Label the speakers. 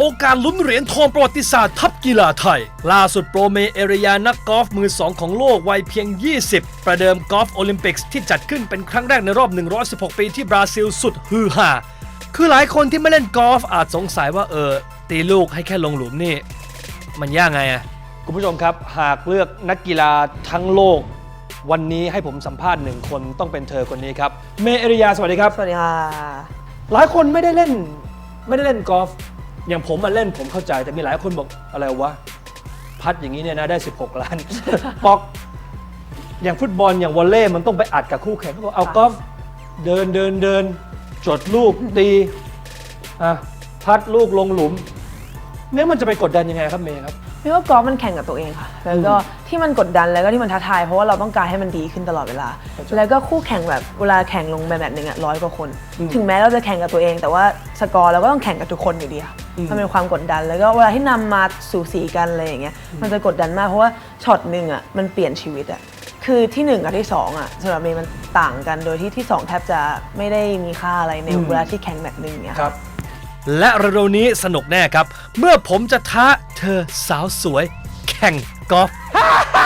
Speaker 1: โอกาสลุ้นเหรียญทองประวัติศาสตร์ทัพกีฬาไทย ล่าสุดโปรเมเอเรียนักกอล์ฟมือ 2 ของโลกวัยเพียง 20 ประเดิมกอล์ฟโอลิมปิกที่จัดขึ้นเป็นครั้งแรกในรอบ 116 ปีที่บราซิลสุดฮือฮาคือหลายคนที่ไม่เล่นกอล์ฟอาจสงสัยว่าเออ ตีลูกให้แค่ลงหลุมนี่ มันยากไงอะคุณผู้ชมครับ หากเลือกนักกีฬาทั้งโลก วันนี้ให้ผมสัมภาษณ์หนึ่งคนต้องเป็นเธอคนนี้ครับเมเอริยาสวัสดีครับ
Speaker 2: สวัสดีค่ะ
Speaker 1: หลายคนไม่ได้เล่นไม่ได้เล่นกอล์ฟ อย่างผมมาเล่นผมเข้าใจแต่มีหลายคนบอกอะไรวะ พัดอย่างนี้เนี่ยนะได้ 16 ล้าน ปอก อย่างฟุตบอลอย่างวอลเลย์มันต้องไปอัดกับคู่แข่งเขาบอกเอากอล์ฟเดินเดินเดินจดลูกตีอะพัดลูกลงหลุม เนี่ยมันจะไปกดดันยังไงครับเมย์ครับ
Speaker 2: ไม่ว่ากอล์ฟมันแข่งกับตัวเองค่ะ แล้วก็ที่มันกดดันแล้วก็ที่มันท้าทายเพราะว่าเราต้องการให้มันดีขึ้นตลอดเวลา
Speaker 1: เข้าใจ
Speaker 2: แล้วก็คู่แข่งแบบเวลาแข่งลงแบบแบบหนึ่งอะร้อยกว่าคน
Speaker 1: อืม
Speaker 2: ถึงแม้เราจะแข่งกับตัวเอง แต่ว่าสกอร์เราก็ต้องแข่งกับทุกคนอยู่ดีค่ะ
Speaker 1: อื ม
Speaker 2: มันเป็นความกดดัน แล้วก็เวลาที่นำมาสู่สีกันอะไรอย่างเงี้ยมันจะกดดันมากเพราะว่าช็อตหนึ่งอะมันเปลี่ยนชีวิตอะคือที่หนึ่งกับที่สองอะสำหรับเมย์มันต่างกันโดยที่ที่สองแทบจะไม่ได้มีค่าอะไรใน
Speaker 1: อืม
Speaker 2: เวลาที่แข่งแบบหนึ่งเนี้ย
Speaker 1: ครับและเร็วๆนี้สนุกแน่ครับ เมื่อผมจะท้าเธอสาวสวย แข่งกอล์ฟ
Speaker 3: แชมป์จะไป